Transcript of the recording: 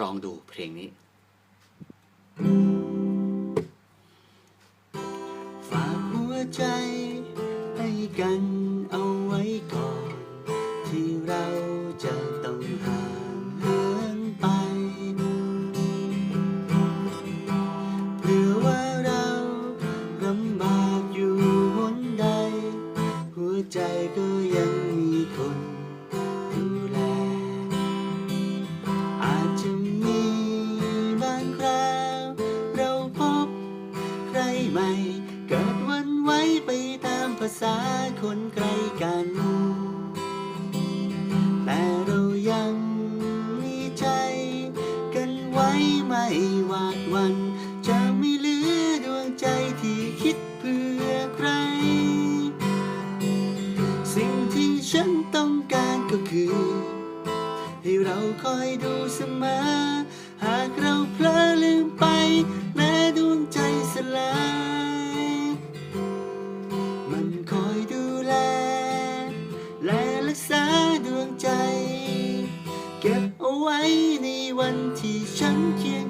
ลองดูเพลงนี้ ฝากหัวใจให้กันเอาไว้ก่อน ที่เราจะต้องห่างเหินไปเผื่อว่าเราลำบากอยู่หนใด หัวใจก็ยังมีคน ใครใหม่เกิดวันไว้ไปตามภาษาคนไกลกันแต่เรายังมีใจกันไว้ไม่หวาดวัน จะไม่เหลือดวงใจที่คิดเพื่อใคร สิ่งที่ฉันต้องการก็คือ ให้เราคอยดูเสมอ หากเราเพลอลืมไป แม้ดวงใจสลาย กษาดวงใจ เก็บเอาไว้ในวันที่ฉันเคียง